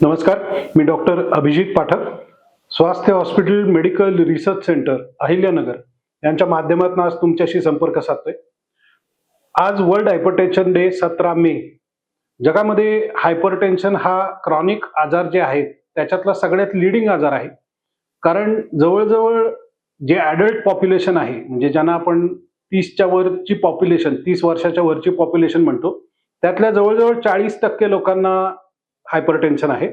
नमस्कार मी doctor Abhijit Pathak Swasthya hospital medical research centre Ahilyanagar. यांच्या माध्यमातून आज तुमच्याशी संपर्क साधतोय. आज वर्ल्ड हायपरटेन्शन डे सतरा मे. जगामध्ये हायपरटेन्शन हा क्रॉनिक आजार जे आहे त्याच्यातला सगळ्यात लिडिंग आजार आहे. कारण जवळजवळ जे ॲडल्ट पॉप्युलेशन आहे म्हणजे ज्यांना आपण तीसच्या वरची पॉप्युलेशन तीस वर्षाच्या वरची पॉप्युलेशन म्हणतो त्यातल्या जवळजवळ चाळीस टक्के लोकांना हायपरटेन्शन आहे.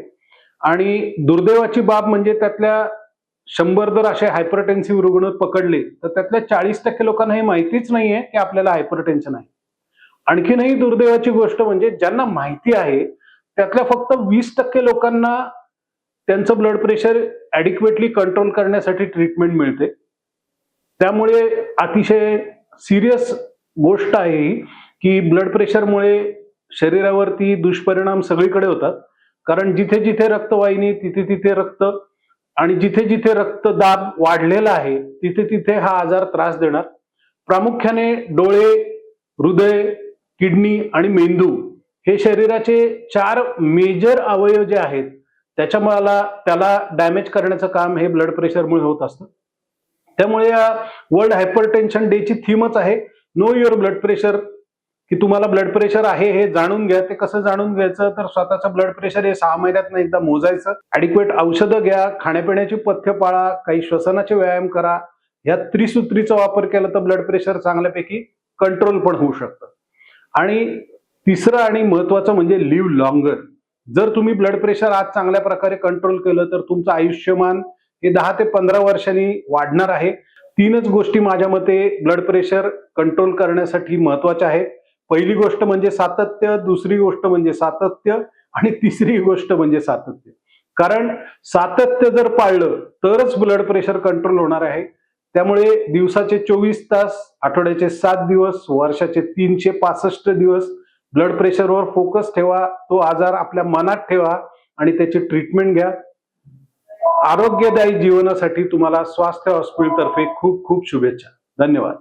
आणि दुर्दैवाची बाब म्हणजे त्यातल्या शंभर जर असे हायपरटेन्सिव्ह रुग्ण पकडले तर त्यातल्या चाळीस टक्के लोकांना हे माहितीच नाहीये की आपल्याला हायपरटेन्शन आहे. आणखीनही दुर्दैवाची गोष्ट म्हणजे ज्यांना माहिती आहे त्यातल्या फक्त वीस टक्के लोकांना त्यांचं ब्लड प्रेशर ॲडिक्वेटली कंट्रोल करण्यासाठी ट्रीटमेंट मिळते. त्यामुळे अतिशय सिरियस गोष्ट आहे ही की ब्लड प्रेशरमुळे शरीरावरती दुष्परिणाम सगळीकडे होतात. कारण जिथे जिथे रक्तवाहिनी तिथे तिथे रक्त आणि जिथे जिथे रक्तदाब वाढलेला आहे तिथे तिथे हा आजार त्रास देणार. प्रामुख्याने डोळे हृदय किडनी आणि मेंदू हे शरीराचे चार मेजर अवयव जे आहेत त्याच्यामुळे त्याला डॅमेज करण्याचं काम हे ब्लड प्रेशरमुळे होत असतं. त्यामुळे या वर्ल्ड हायपरटेन्शन डेची थीमच आहे नो युअर ब्लड प्रेशर की तुम्हाला ब्लड प्रेशर आहे हे जाणून घ्या. ते कसं जाणून घ्यायचं? तर स्वतःचं ब्लड प्रेशर हे सहा महिन्यात एकदा मोजायचं. ॲडिक्वेट औषधं घ्या खाण्यापिण्याची पथ्य पाळा काही श्वसनाचे व्यायाम करा. ह्या त्रिसूत्रीचा वापर केला तर ब्लड प्रेशर चांगल्यापैकी कंट्रोल पण होऊ शकतं. आणि तिसरं आणि महत्वाचं म्हणजे लिव्ह लॉंगर जर तुम्ही ब्लड प्रेशर आज चांगल्या प्रकारे कंट्रोल केलं तर तुमचं आयुष्यमान हे दहा ते पंधरा वर्षांनी वाढणार आहे. तीनच गोष्टी माझ्या मते ब्लड प्रेशर कंट्रोल करण्यासाठी महत्त्वाच्या आहेत. पहिली गोष्ट म्हणजे सातत्य दुसरी गोष्ट म्हणजे सातत्य आणि तिसरी गोष्ट म्हणजे सातत्य. कारण सातत्य जर पाळलं तरच ब्लड प्रेशर कंट्रोल होणार आहे. त्यामुळे दिवसाचे चोवीस तास आठवड्याचे सात दिवस वर्षाचे तीनशे पासष्ट दिवस ब्लड प्रेशरवर फोकस ठेवा तो आजार आपल्या मनात ठेवा आणि त्याची ट्रीटमेंट घ्या. आरोग्यदायी जीवनासाठी तुम्हाला स्वास्थ्य हॉस्पिटल तर्फे खूप खूप शुभेच्छा. धन्यवाद.